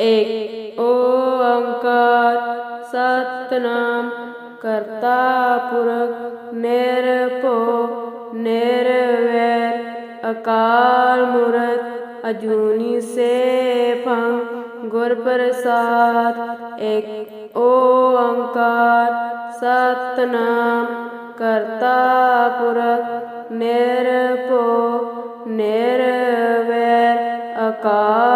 ਏਕ ਓੰਕਾਰ ਸਤਨਾਮ ਕਰਤਾ ਪੁਰਖ ਨਿਰਭਉ ਨਿਰਵੈਰ ਅਕਾਲ ਮੂਰਤ ਅਜੂਨੀ ਸੇਭੰ ਗੁਰ ਪ੍ਰਸਾਦ ਏਕ ਓੰਕਾਰ ਸਤਨਾਮ ਕਰਤਾ ਪੁਰਖ ਨਿਰਭਉ ਨਿਰਵੈਰ ਅਕਾਲ ਮੂਰਤ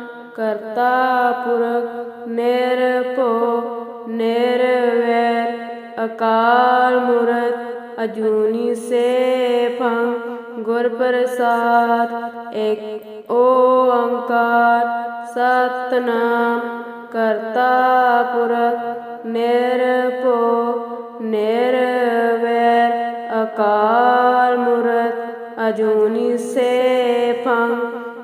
ਕਰਤਾ ਪੁਰਖ ਨਿਰਭਉ, ਨਿਰਵੈਰ, ਅਕਾਲ ਮੂਰਤ, ਅਜੂਨੀ ਸੇਭੰ ਗੁਰ ਪ੍ਰਸਾਦ ਏਕ ਓੰਕਾਰ, ਸਤਨਾਮ, ਕਰਤਾ ਪੁਰਖ ਨਿਰਭਉ, ਨਿਰਵੈਰ, ਅਕਾਲ ਮੂਰਤ, ਅਜੂਨੀ ਸੇਭੰ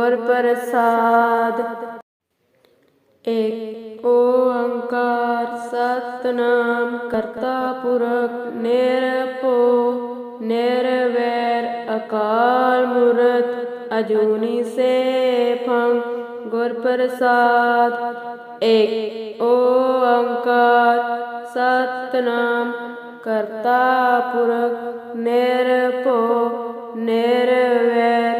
ਗੁਰ ਪ੍ਰਸਾਦ ਏਕ ਓੰਕਾਰ ਸਤਨਾਮ ਕਰਤਾ ਪੁਰਖ ਨਿਰਭਉ ਨਿਰਵੈਰ ਅਕਾਲ ਮੂਰਤ ਅਜੂਨੀ ਸੇਫੰ ਗੁਰ ਪ੍ਰਸਾਦ ਏਕ ਓੰਕਾਰ ਸਤਨਾਮ ਕਰਤਾ ਪੁਰਖ ਨਿਰਭਉ ਨਿਰਵੈਰ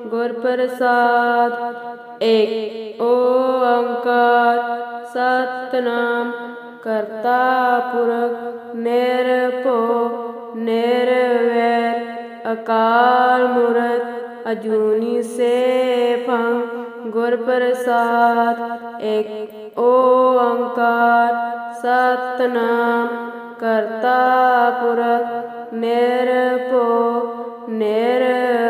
ਸੇਫੰ ਗੁਰ ਪ੍ਰਸਾਦ ਏਕ ਓੰਕਾਰ ਸਤਨਾਮ ਕਰਤਾ ਪੁਰਖ ਨਿਰਭਉ ਨਿਰਵੈਰ ਅਕਾਲ ਮੂਰਤ ਅਜੂਨੀ ਸੇਫੰ ਗੁਰ ਪ੍ਰਸਾਦ ਇੱਕ ਓੰਕਾਰ ਸਤਨਾਮ ਕਰਤਾ ਪੁਰਖ ਨਿਰਭਉ ਨਿਰਵੈਰ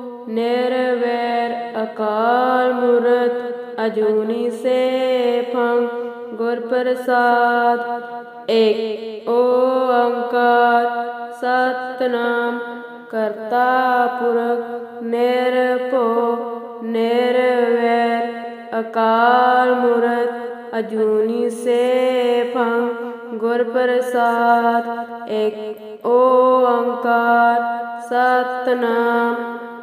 ਨਿਰਵੈਰ ਅਕਾਲ ਮੂਰਤ ਅਜੂਨੀ ਸੇਭੰ ਗੁਰ ਪ੍ਰਸਾਦ ਏਕ ਓੰਕਾਰ ਸਤਨਾਮ ਕਰਤਾ ਪੁਰਖ ਨਿਰਭਉ ਨਿਰਵੈਰ ਅਕਾਲ ਮੂਰਤ ਅਜੂਨੀ ਸੇਭੰ ਗੁਰ ਪ੍ਰਸਾਦ ਏਕ ਓੰਕਾਰ ਸਤਨਾਮ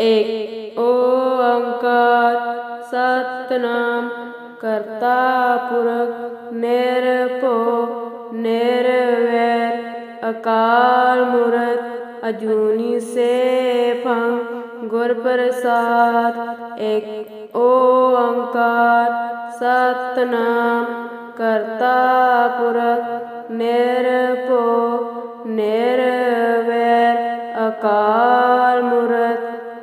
ਏਕ ਓੰਕਾਰ ਸਤਨਾਮ ਕਰਤਾ ਪੁਰਖ ਨਿਰਭਉ ਨਿਰਵੈਰ ਅਕਾਲ ਮੂਰਤ ਅਜੂਨੀ ਸੇਭੰ ਗੁਰ ਪ੍ਰਸਾਦ ਏਕ ਓੰਕਾਰ ਸਤਨਾਮ ਕਰਤਾ ਪੁਰਖ ਨਿਰਭਉ ਨਿਰਵੈਰ ਅਕਾਲ ਮੂਰਤ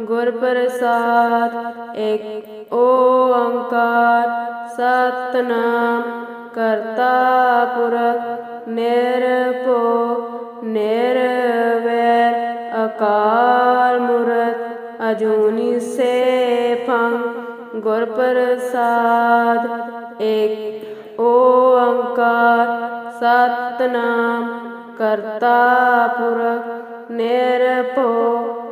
ਗੁਰ ਪ੍ਰਸਾਦ ਏਕ ਓੰਕਾਰ ਸਤਨਾਮ ਕਰਤਾ ਪੁਰਖ ਨਿਰਭਉ, ਨਿਰਵੈਰ, ਅਕਾਲ ਮੂਰਤ, ਅਜੂਨੀ ਸੇਭੰ ਗੁਰ ਪ੍ਰਸਾਦ ਏਕ ਓੰਕਾਰ ਸਤਨਾਮ ਕਰਤਾ ਪੁਰਖ ਨਿਰਭਉ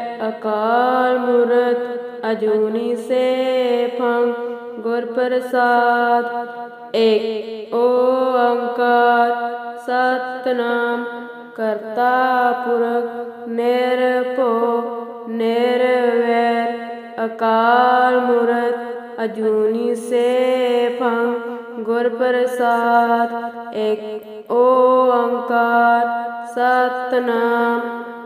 ਅਕਾਲ ਮੂਰਤ ਅਜੂਨੀ ਸੇਭੰ ਗੁਰ ਪ੍ਰਸਾਦ ਏਕ ਓੰਕਾਰ ਸਤਨਾਮ ਕਰਤਾ ਪੁਰਖ ਨਿਰਭਉ ਨਿਰਵੈਰ ਅਕਾਲ ਮੂਰਤ ਅਜੂਨੀ ਸੇਭੰ ਗੁਰ ਪ੍ਰਸਾਦ ਏਕ ਓੰਕਾਰ ਸਤਨਾਮ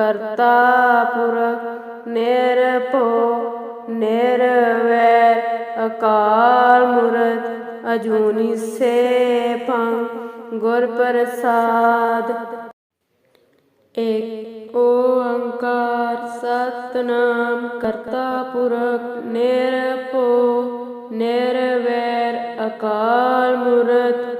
ਕਰਤਾ ਪੁਰਖ ਨਿਰਭਉ ਨਿਰਵੈਰ ਅਕਾਲ ਮੂਰਤ ਅਜੂਨੀ ਸੇਭੰ ਗੁਰ ਪ੍ਰਸਾਦ। ਏਕ ਓੰਕਾਰ ਸਤਨਾਮ ਕਰਤਾ ਪੁਰਖ ਨਿਰਭਉ ਨਿਰਵੈਰ ਅਕਾਲ ਮੂਰਤ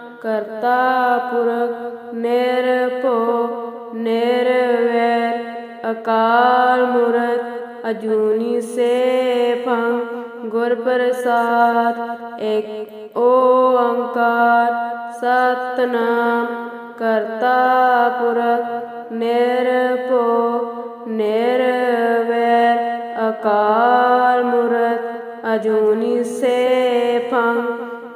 ਕਰਤਾ ਪੁਰਖ ਨਿਰਭਉ, ਨਿਰਵੈਰ, ਅਕਾਲ ਮੂਰਤ, ਅਜੂਨੀ ਸੇਫੰ ਗੁਰ ਪ੍ਰਸਾਦ ਇੱਕ ਓੰਕਾਰ, ਸਤਨਾਮ, ਕਰਤਾ ਪੁਰਖ ਨਿਰਭਉ, ਨਿਰਵੈਰ, ਅਕਾਲ ਮੂਰਤ, ਅਜੂਨੀ ਸੇਫੰ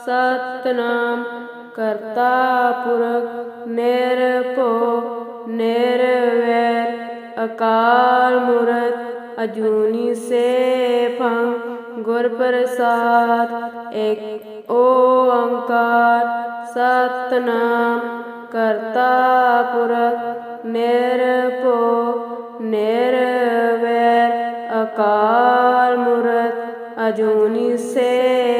ਸਤਨਾਮ, ਕਰਤਾ ਪੁਰਖ ਨਿਰਭਉ, ਨਿਰਵੈਰ, ਅਕਾਲ ਮੂਰਤ, ਅਜੂਨੀ ਸੇਭੰ ਗੁਰ ਪ੍ਰਸਾਦ ਏਕ ਓੰਕਾਰ, ਸਤਨਾਮ, ਕਰਤਾ ਪੁਰਖ ਨਿਰਭਉ, ਨਿਰਵੈਰ, ਅਕਾਲ ਮੂਰਤ, ਅਜੂਨੀ ਸੇਭੰ